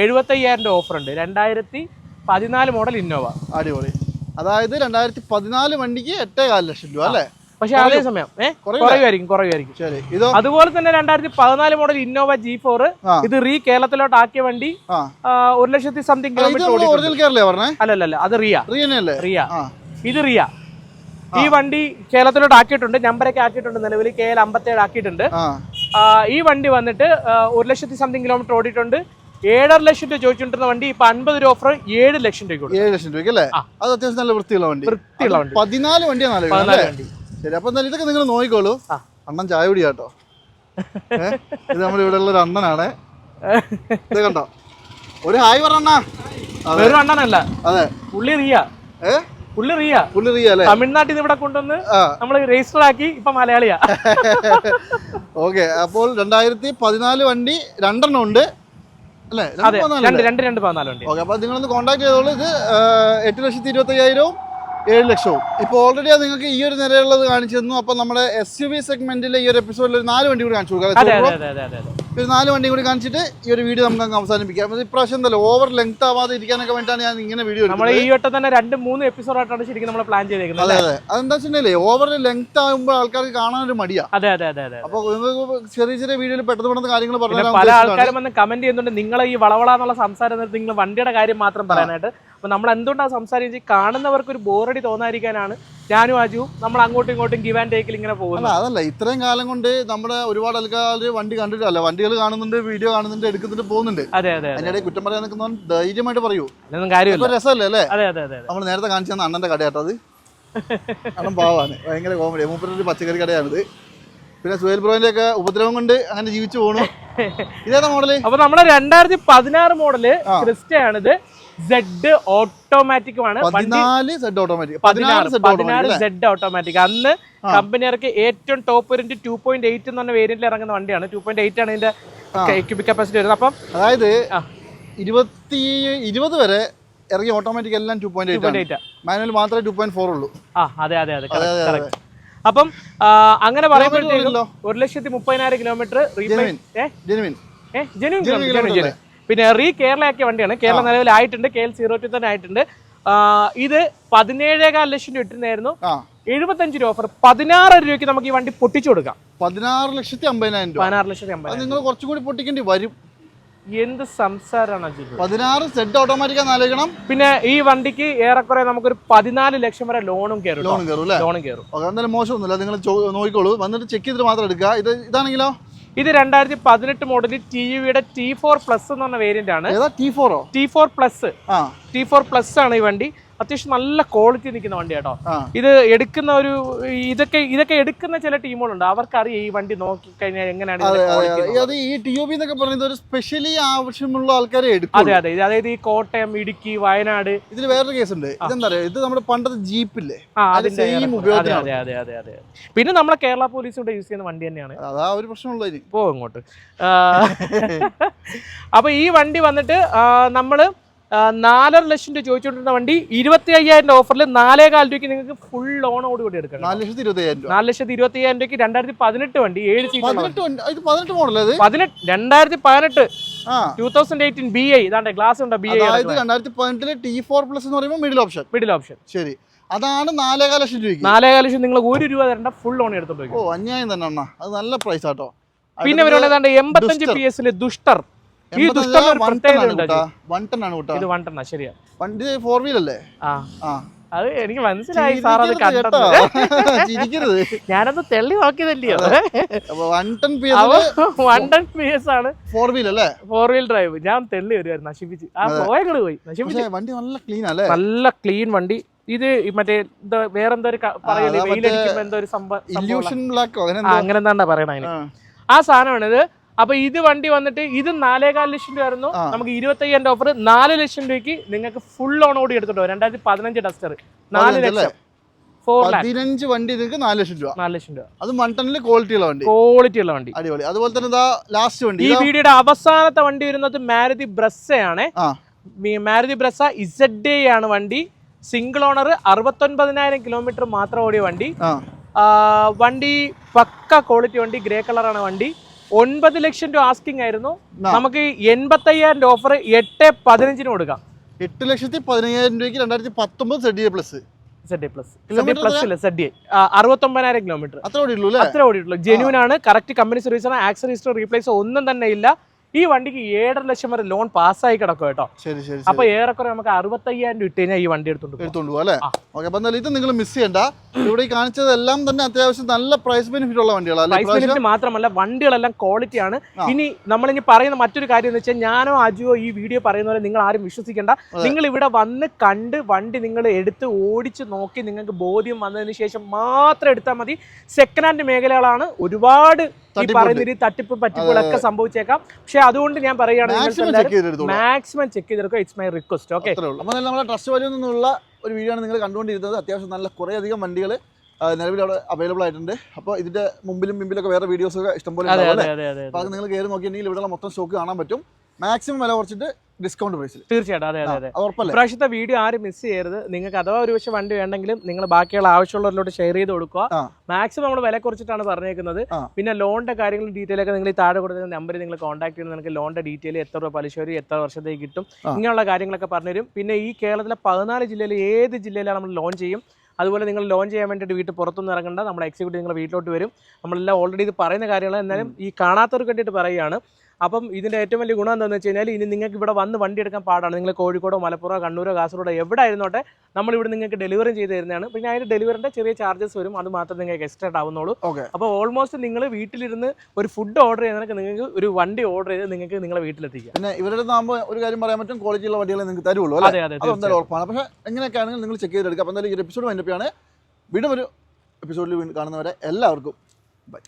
എഴുപത്തി അയ്യായിരം രൂപ ഓഫർ ഉണ്ട്. രണ്ടായിരത്തി പതിനാല് മോഡൽ ഇന്നോവ അടിപൊളി. അതായത് രണ്ടായിരത്തി പതിനാല് വണ്ടിക്ക് എട്ടേകാൽ ലക്ഷം രൂപ അല്ലേ? പക്ഷെ അതേ സമയം. കുറയുമായിരിക്കും കുറയുമായിരിക്കും. അതുപോലെ തന്നെ രണ്ടായിരത്തി പതിനാല് മോഡൽ ഇന്നോവ ജി ഫോർ ഇത് റീ കേരളത്തിലോട്ട് ആക്കിയ വണ്ടി ഒരു ലക്ഷത്തി സംതിങ് കിലോമീറ്റർ അല്ലല്ല അത് റിയ. റിയ ഇത് റിയ. ഈ വണ്ടി കേരളത്തിലോട്ട് ആക്കിയിട്ടുണ്ട് നമ്പറൊക്കെ ആക്കിയിട്ടുണ്ട് നിലവിൽ കെ എൽ അമ്പത്തേഴ് ആക്കിയിട്ടുണ്ട്. ഈ വണ്ടി വന്നിട്ട് ഒരു ലക്ഷത്തി സംതിങ് കിലോമീറ്റർ ഓടിയിട്ടുണ്ട്. ഏഴര ലക്ഷം രൂപ ചോദിച്ചുകൊണ്ടിരുന്ന വണ്ടി ഇപ്പൊ അൻപത് രൂപ ഓഫർ ഏഴ് ലക്ഷം രൂപ ഏഴ് ലക്ഷം രൂപയ്ക്ക് അല്ലേ? അത് അത്യാവശ്യം നല്ല വൃത്തിയുള്ള വണ്ടി. വൃത്തിയുള്ള വണ്ടി. പതിനാല് വണ്ടിയാണ് പതിനാല് വണ്ടി. ശരി അപ്പൊ എന്തായാലും ഇതൊക്കെ നിങ്ങൾ നോക്കിക്കോളൂ. അണ്ണൻ ചായ കുടി കേട്ടോ? ഇത് നമ്മൾ ഇവിടെ ഉള്ള ഒരു അണ്ണനാണ്. ഇത് കണ്ടോ? ഒരു ഹായ് പറഞ്ഞ അതെ. വെറും അണ്ണനല്ല. അതെ. പുള്ളി റിയ. ഏ? പുള്ളി റിയ. പുള്ളി റിയ അല്ലേ? തമിഴ്നാട്ടിൽ നിന്ന് ഇവിടെ കൊണ്ടുവന്ന് നമ്മൾ രജിസ്റ്റർ ആക്കി ഇപ്പൊ മലയാളിയാ. ഓക്കെ അപ്പോൾ രണ്ടായിരത്തി പതിനാല് വണ്ടി രണ്ടെണ്ണം ഉണ്ട്. അല്ലേ? രണ്ട് രണ്ട് രണ്ട് പതിനാല് വണ്ടി. ഓക്കെ അപ്പൊ നിങ്ങളൊന്ന് കോൺടാക്ട് ചെയ്തോളൂ. ഇത് എട്ട് ലക്ഷത്തി ഇരുപത്തയ്യായിരവും ഏഴ് ലക്ഷവും. ഇപ്പോൾ ഓൾറെഡി നിങ്ങൾക്ക് ഈ ഒരു നിലയുള്ളത് കാണിച്ചു തന്നു അപ്പോൾ നമ്മുടെ എസ് യു വി സെഗ്മെന്റിലെ ഈ ഒരു എപ്പിസോഡിൽ ഒരു നാല് വണ്ടി കൂടി കാണിച്ചു കൊടുക്കാം. ഒരു നാല് വണ്ടി കൂടി കാണിച്ചിട്ട് ഈ ഒരു വീഡിയോ നമുക്ക് അങ്ങ് അവസാനിപ്പിക്കാം. ഇത് ഇപ്രാവശ്യം എന്തല്ലേ ഓവർ ലെങ്ത് ആവാതെ ഇരിക്കാനൊക്കെ വേണ്ടിയിട്ടാണ് ഞാൻ ഇങ്ങനെ വീഡിയോ നമ്മൾ ഈ വട്ടം തന്നെ രണ്ട് മൂന്ന് എപ്പിസോഡായിട്ടാണ് ശരിക്കും നമ്മൾ പ്ലാൻ ചെയ്തേക്കുന്നത് അതെ അതെ. അതെന്താ വെച്ചിട്ടുണ്ടെങ്കിലേ ഓവർ ലെങ്ത് ആകുമ്പോൾ ആൾക്കാർക്ക് കാണാൻ ഒരു മടിയാ. അതെ അതെ അതെ അതെ അപ്പോൾ ചെറിയ ചെറിയ വീഡിയോയിൽ പെട്ടെന്ന് പെട്ടെന്ന് കാര്യങ്ങൾ പറഞ്ഞു പല ആൾക്കാരും വന്ന് കമന്റ് ചെയ്യുന്നുണ്ട് നിങ്ങളെ ഈ വളവളാന്നുള്ള സംസാരം നിങ്ങൾ വണ്ടിയുടെ കാര്യം മാത്രം പറയാനായിട്ട്. അപ്പൊ നമ്മൾ എന്തുകൊണ്ടാണ് സംസാരിച്ച് കാണുന്നവർക്ക് ഒരു ബോറടി തോന്നാതിരിക്കാനാണ് ഞാനും അജുവും നമ്മൾ അങ്ങോട്ടും ഇങ്ങോട്ടും ഗിവ് ആൻഡ് ടേക്കിൽ ഇങ്ങനെ പോകുന്നത്. അതല്ല. ഇത്രയും കാലം കൊണ്ട് നമ്മുടെ ഒരുപാട് ആൾക്കാർ വണ്ടി കണ്ടിട്ടല്ല. വണ്ടികൾ കാണുന്നുണ്ട് വീഡിയോ കാണുന്നുണ്ട് എടുക്കുന്നുണ്ട് പോകുന്നുണ്ട്. അതെ അതെ അതെ. അതിനിടെ കുറ്റം പറയാൻ നിൽക്കുന്നവൻ ധൈര്യമായിട്ട് പറയൂ. കാര്യമില്ല. രസമല്ലേ അല്ലേ? അതെ അതെ അതെ നമ്മൾ നേരത്തെ കാണിച്ചു തന്ന അണ്ണന്റെ കടയാട്ടത് അണ്ണൻ പാവാണ്. ഭയങ്കര കോമഡി മൂപ്പരുടെ ഒരു പച്ചക്കറി കടയാണിത്. പിന്നെ സുഹേൽ ബ്രോന്റെ ഒക്കെ ഉപദ്രവം കൊണ്ട് അങ്ങനെ ജീവിച്ചു പോണു. ഇതേതാ മോഡൽ അപ്പൊ നമ്മുടെ രണ്ടായിരത്തി പതിനാറ് മോഡൽ. ക്രിസ്റ്റയാണിത് സെഡ് ഓട്ടോമാറ്റിക് ആണ്. പതിനാല് സെഡ് ഓട്ടോമാറ്റിക് പതിനാറ് സെഡ് ഓട്ടോമാറ്റിക് അന്ന് ആ. കമ്പനിയർക്ക് ഏറ്റവും top variant two point eight എന്ന് പറഞ്ഞ വേരിയന്റിൽ ഇറങ്ങുന്ന വണ്ടിയാണ്. ടു പോയിന്റ് എയ്റ്റ് ആണ് ഇതിന്റെ. ക്യൂബിക് കപ്പാസിറ്റി വരുന്നത്. അപ്പം അതായത്. ഇരുപത്തി ഇരുപത് വരെ ഇറങ്ങി ഓട്ടോമാറ്റിക് എല്ലാം ടു പോയിന്റ് എയ്റ്റ് മാനുവൽ മാത്രമേ ടു പോയിന്റ് ഫോർ ഉള്ളൂ. ആ അതെ അതെ അതെ. അതെ, അതെ. അപ്പം അങ്ങനെ പറയുമ്പോഴത്തേക്കും ഒരു ലക്ഷത്തി മുപ്പതിനായിരം കിലോമീറ്റർ പിന്നെ റീ കേരളയാക്കിയ വണ്ടിയാണ്. കേരള നിലവിലായിട്ടുണ്ട് കെ എൽ സീറോ ടു തന്നെ ആയിട്ടുണ്ട്. ഇത് പതിനേഴേകാൽ ലക്ഷം രൂപ ഇട്ടിരുന്നായിരുന്നു. എഴുപത്തഞ്ച് രൂപ ഓഫർ പതിനാറ് രൂപയ്ക്ക് നമുക്ക് ഈ വണ്ടി പൊട്ടിച്ചു കൊടുക്കാം. പതിനാറ് ലക്ഷത്തി അമ്പതിനായിരം രൂപ. പതിനാറ് ലക്ഷത്തി അമ്പത് നിങ്ങൾ കുറച്ചുകൂടി പൊട്ടിക്കേണ്ടി വരും. എന്ത് സംസാരമാണ് പതിനാറ് സെറ്റ് ഓട്ടോമാറ്റിക് ആലോചിക്കണം. പിന്നെ ഈ വണ്ടിക്ക് ഏറെക്കുറെ നമുക്കൊരു പതിനാല് ലക്ഷം വരെ ലോണും കയറും ലോൺ കയറും ലോണും കയറും. എന്തായാലും മോശമൊന്നുമില്ല. നിങ്ങൾ നോക്കിക്കോളൂ. വന്നിട്ട് ചെക്ക് ചെയ്തിട്ട് മാത്രം എടുക്കുക. ഇത് ഇതാണെങ്കിലോ? ഇത് രണ്ടായിരത്തി പതിനെട്ട് മോഡൽ ടി യുടെ ടി ഫോർ പ്ലസ് എന്ന് പറഞ്ഞ വേരിയന്റ് ആണ്. ടി ഫോറോ ടി ഫോർ പ്ലസ് ആ. ടി ഫോർ പ്ലസ് ആണ് ഈ വണ്ടി. അത്യാവശ്യം നല്ല ക്വാളിറ്റി നിൽക്കുന്ന വണ്ടി കേട്ടോ ഇത് എടുക്കുന്ന ഒരു ഇതൊക്കെ ഇതൊക്കെ എടുക്കുന്ന ചില ടീമുകളുണ്ട്. അവർക്കറിയാം ഈ വണ്ടി നോക്കി കഴിഞ്ഞാൽ എങ്ങനെയാണ് അതെ അതെ അത്. ഈ ടി ഒ ബി എന്നൊക്കെ പറയുന്നത് ഒരു സ്പെഷ്യലി ആവശ്യമുള്ള ആൾക്കാരെ അതെ എടുക്കും അതെ. ഇത് അതായത് ഈ കോട്ടയം ഇടുക്കി വയനാട്. ഇതിൽ വേറൊരു കേസ് ഉണ്ട്. ഇതെന്താ ഇത് നമ്മുടെ പണ്ടത്തെ ജീപ്പില്ലേ? അതിന്റെ അതെ അതെ അതെ അതെ അതെ. പിന്നെ നമ്മളെ കേരള പോലീസ് ഇവിടെ യൂസ് ചെയ്യുന്ന വണ്ടി തന്നെയാണ്. അതാ ഒരു പ്രശ്നമുള്ള ഇനി. പോ ഇങ്ങോട്ട് അപ്പൊ ഈ വണ്ടി വന്നിട്ട് നമ്മൾ നാലര ലക്ഷം രൂപ ചോദിച്ചുകൊണ്ടിരുന്ന വണ്ടി ഇരുപത്തി അയ്യായിരം ഓഫറിൽ നാലേകാൽ രൂപയ്ക്ക് നിങ്ങൾക്ക് ഫുൾ ലോണോട് കൂടി എടുക്കണം. നാല് ലക്ഷത്തി ഇരുപത്തി അയ്യായിരം രൂപ. നാല് ലക്ഷത്തി ഇരുപത്തി അയ്യായിരം രൂപയ്ക്ക് രണ്ടായിരത്തി പതിനെട്ട് വണ്ടി ഏഴ് സീറ്റ് പതിനെട്ട് മോഡൽ രണ്ടായിരത്തി പതിനെട്ട്. Two thousand eighteen B I ഇതാണ്ട് ഗ്ലാസ് ഉണ്ടോ? ബി ഐ രണ്ടായിരത്തി പതിനെട്ടിൽ ടി ഫോർ പ്ലസ് എന്ന് പറയുമ്പോൾ മിഡിൽ ഓപ്ഷൻ മിഡിൽ ഓപ്ഷൻ ശരി. അതാണ് നാലേകാൽ ലക്ഷം രൂപയ്ക്ക്. നാലേകാൽ ലക്ഷം നിങ്ങൾ ഒരു രൂപ തരേണ്ട ഫുൾ ലോൺ എടുത്തോണ്ട് ഓ അന്യായം തന്നെ അണ്ണാ. അത് നല്ല പ്രൈസ് ആട്ടോ. പിന്നെ ഇവരുടെ എൺപത്തഞ്ച്. പി എസിലെ ദുഷ്ടർ. ഈ ദുഷ്ടം വൺ ടൺ ആണ് കൂട്ടാ. വൺ ടൺ ആണ് കൂട്ടാ. ഇത് വണ്ടെണ്ണ ശരിയാ. വണ്ടി ഫോർ വീൽ അല്ലേ? ആ. അത് എനിക്ക് മനസ്സിലായി സാർ അത് കണ്ടത്. ചിരിക്കരുത്. ഞാനത് തെള്ളി നോക്കിയതല്ലയോ വൺ വണ്ടൻ പി എസ് ആണ്. ഫോർ വീൽ അല്ലേ? ഫോർ വീൽ ഡ്രൈവ് ഞാൻ തെള്ളി വരുമായിരുന്നു നശിപ്പിച്ച്. ആ പോയങ്ങൾ പോയി നശിപ്പിച്ച്. വണ്ടി നല്ല ക്ലീൻ അല്ലേ? നല്ല ക്ലീൻ വണ്ടി. ഇത് മറ്റേ എന്താ വേറെന്തോ ഒരു ക- പറയൂലേ അതാ വെയിലടിക്കുമ്പോ എന്തോ ഒരു സംഭവം അങ്ങനെ ആ, എന്തോ അങ്ങനെ എന്താ പറയണ അതിന്? ആ. ആ സാധനമാണ് ഇത് അപ്പൊ ഇത് വണ്ടി വന്നിട്ട് ഇത് നാലേകാൽ ലക്ഷം രൂപയായിരുന്നു. നമുക്ക് ഇരുപത്തയ്യായിരം ഓഫർ നാല് ലക്ഷം രൂപയ്ക്ക് നിങ്ങൾക്ക് ഫുൾ ഓൺ ഓടി എടുത്തിട്ടോ രണ്ടായിരത്തി പതിനഞ്ച് ഡസ്റ്റർ നാല് ലക്ഷം. പതിനഞ്ച് വണ്ടി നിങ്ങൾക്ക് നാല് ലക്ഷം രൂപ. നാല് ലക്ഷം രൂപ. അത് മണ്ടനിൽ ക്വാളിറ്റി ഉള്ള വണ്ടി. ക്വാളിറ്റി ഉള്ള വണ്ടി. അടിപൊളി. അതുപോലെ തന്നെ ലാസ്റ്റ് വണ്ടി. ഈ വീഡിയോയുടെ അവസാനത്തെ വണ്ടി വരുന്നത് മാരുതി ബ്രസ്സയാണ് ആണ്. മാരുതി ബ്രസ ഇസഡ് ആണ് വണ്ടി. സിംഗിൾ ഓണർ അറുപത്തൊൻപതിനായിരം കിലോമീറ്റർ മാത്രം ഓടിയ വണ്ടി. വണ്ടി പക്ക ക്വാളിറ്റി വണ്ടി ഗ്രേ കളറാണ് വണ്ടി. ഒൻപത് ലക്ഷം രൂപ ആസ്കിംഗ് ആയിരുന്നു. നമുക്ക് എൺപത്തയ്യായിരം രൂപ ഓഫർ എട്ട് പതിനഞ്ചിന് കൊടുക്കാം. എട്ട് ലക്ഷത്തി പതിനയ്യായിരം രൂപയ്ക്ക് രണ്ടായിരത്തി പത്തൊമ്പത് Z A plus Z plus Kilometer plus ഇല്ല സെഡ് അറുപത്തൊമ്പതിനായിരം കിലോമീറ്റർ അത്ര അത്ര ഓടിയിട്ടുള്ളൂ ജെന്യൂൻ ആണ്. കറക്റ്റ് കമ്പനി സർവീസ് ആണ്. ആക്സർ ഹിസ്റ്റർ റീപ്ലേസ് ഒന്നും തന്നെ ഇല്ല. ഈ വണ്ടിക്ക് ഏഴര ലക്ഷം വരെ ലോൺ പാസ്സായി കിടക്കും കേട്ടോ. ശരി ശരി അപ്പൊ ഏറെക്കുറെ നമുക്ക് അറുപത്തയ്യായിരം രൂപ ഇട്ട് കഴിഞ്ഞാൽ ഈ വണ്ടി എടുത്തോണ്ട് പോകും എടുത്തോണ്ട് അല്ലേ? ആ. ഓക്കെ അപ്പൊ ഇത് നിങ്ങൾ മിസ് ചെയ്യണ്ട. ഇവിടെ കാണിച്ചതെല്ലാം തന്നെ അത്യാവശ്യം നല്ല പ്രൈസ് ബെനിഫിറ്റ് ഉള്ള വണ്ടികളാണ് പ്രൈസ് ബെനിഫിറ്റ് മാത്രമല്ല വണ്ടികളെല്ലാം ക്വാളിറ്റി ആണ്. ഇനി നമ്മൾ ഇനി പറയുന്ന മറ്റൊരു കാര്യം എന്ന് വെച്ചാൽ ഞാനോ അജുവോ ഈ വീഡിയോ പറയുന്ന പോലെ നിങ്ങൾ ആരും വിശ്വസിക്കേണ്ട. നിങ്ങൾ ഇവിടെ വന്ന് കണ്ട് വണ്ടി നിങ്ങൾ എടുത്ത് ഓടിച്ച് നോക്കി നിങ്ങൾക്ക് ബോധ്യം വന്നതിന് ശേഷം മാത്രം എടുത്താൽ മതി. സെക്കൻഡ് ഹാൻഡ് മേഖലകളാണ് ഒരുപാട് ഈ. പറയുന്ന ഒരു തട്ടിപ്പ് പറ്റിപ്പുകളൊക്കെ സംഭവിച്ചേക്കാം. പക്ഷെ അതുകൊണ്ട് ഞാൻ പറയുകയാണ് മാക്സിമം ചെക്ക് ചെയ്തെടുക്കുക. ഇറ്റ്സ് മൈ റിക്വസ്റ്റ് ഓക്കെ നമ്മുടെ ട്രസ്റ്റ് വാല്യൂ നിന്നുള്ള ഒരു വീഡിയോ ആണ് നിങ്ങൾ കണ്ടുകൊണ്ടിരുന്നത് അത്യാവശ്യം നല്ല കുറേയധികം വണ്ടികൾ നിലവിൽ അവിടെ അവൈലബിൾ ആയിട്ടുണ്ട്. അപ്പോൾ ഇതിന്റെ മുമ്പിലും മുമ്പിലൊക്കെ വേറെ വീഡിയോസ് ഒക്കെ ഇഷ്ടംപോലെ അപ്പോൾ നിങ്ങൾ കയറി നോക്കിയിട്ടുണ്ടെങ്കിൽ ഇവിടെയുള്ള മൊത്തം സ്റ്റോക്ക് കാണാൻ പറ്റും. മാക്സിമം വില കുറച്ചിട്ട് ഡിസ്കൗണ്ട് പ്രൈസിൽ തീർച്ചയായിട്ടും. അതെ അതെ അതെ. ഉറപ്പല്ലേ? വീഡിയോ ആരും മിസ് ചെയ്യരുത്. നിങ്ങൾക്ക് അഥവാ ഒരു പക്ഷേ വണ്ടി വേണ്ടെങ്കിലും നിങ്ങൾ ബാക്കിയുള്ള ആവശ്യമുള്ളവരിലോട്ട് ഷെയർ ചെയ്ത് കൊടുക്കുക. മാക്സിമം നമ്മൾ വില കുറച്ചിട്ടാണ് പറഞ്ഞേക്കുന്നത്. പിന്നെ ലോണിന്റെ കാര്യങ്ങളും ഡീറ്റെയിൽ ഒക്കെ നിങ്ങൾ ഈ താഴെ കൊടുക്കുന്ന നമ്പറിൽ നിങ്ങൾ കോൺടാക്ട് ചെയ്ത് നിങ്ങൾക്ക് ലോണിന്റെ ഡീറ്റെയിൽ എത്ര രൂപ പലിശ വരും എത്ര വർഷത്തേക്ക് കിട്ടും ഇങ്ങനെയുള്ള കാര്യങ്ങളൊക്കെ പറഞ്ഞുതരും പിന്നെ ഈ കേരളത്തിലെ പതിനാല് ജില്ലയിൽ ഏത് ജില്ലയിലാണ് നമ്മൾ ലോൺ ചെയ്യും? അതുപോലെ നിങ്ങൾ ലോൺ ചെയ്യാൻ വേണ്ടിയിട്ട് വീട്ടിൽ പുറത്തൊന്നും ഇറങ്ങണ്ട. നമ്മുടെ എക്സിക്യൂട്ടീവ് നിങ്ങളുടെ വീട്ടിലോട്ട് വരും. നമ്മളെല്ലാം ഓൾറെഡി ഇത് പറയുന്ന കാര്യങ്ങൾ എന്നാലും ഈ കാണാത്തവർക്ക് വേണ്ടിയിട്ട് പറയുകയാണ്. അപ്പം ഇതിന്റെ ഏറ്റവും വലിയ ഗുണം എന്താണെന്ന് വെച്ച് കഴിഞ്ഞാൽ ഇനി നിങ്ങൾക്ക് ഇവിടെ വന്ന് വണ്ടി എടുക്കാൻ പാടാണ്. നിങ്ങൾ കോഴിക്കോടോ മലപ്പുറമോ കണ്ണൂരോ കാസർഗോഡോ എവിടെ ആയിരുന്നോട്ടെ നമ്മൾ ഇവിടെ നിങ്ങൾക്ക് ഡെലിവറി ചെയ്ത് തരുന്നതാണ്. പിന്നെ അതിന്റെ ഡെലിവറിന്റെ ചെറിയ ചാർജസ് വരും. അത് മാത്രം നിങ്ങൾക്ക് എക്സ്ട്രാ ആവുന്നുള്ളൂ ഓക്കെ അപ്പോൾ ഓൾമോസ്റ്റ് നിങ്ങൾ വീട്ടിലിരുന്ന് ഒരു ഫുഡ് ഓർഡർ ചെയ്യുന്നതൊക്കെ നിങ്ങൾക്ക് ഒരു വണ്ടി ഓർഡർ ചെയ്ത് നിങ്ങൾക്ക് നിങ്ങളെ വീട്ടിലെത്തിക്കാം. പിന്നെ ഇവരുടെ ആകുമ്പോൾ ഒരു കാര്യം പറയാൻ പറ്റും ക്വാളിറ്റിയുള്ള വണ്ടികളെ നിങ്ങൾക്ക് തരുള്ളൂ അതെ അതെ അത് എന്തായാലും ഉറപ്പാണ് പക്ഷേ എങ്ങനെയൊക്കെയാണെങ്കിൽ നിങ്ങൾ ചെക്ക് ചെയ്തെടുക്കുക അപ്പോൾ എന്തായാലും ഈ എപ്പിസോഡ് വൈൻഡപ്പിയാണ് വീണ്ടും ഒരു എപ്പിസോഡിൽ കാണുന്നവരെ എല്ലാവർക്കും. ബൈ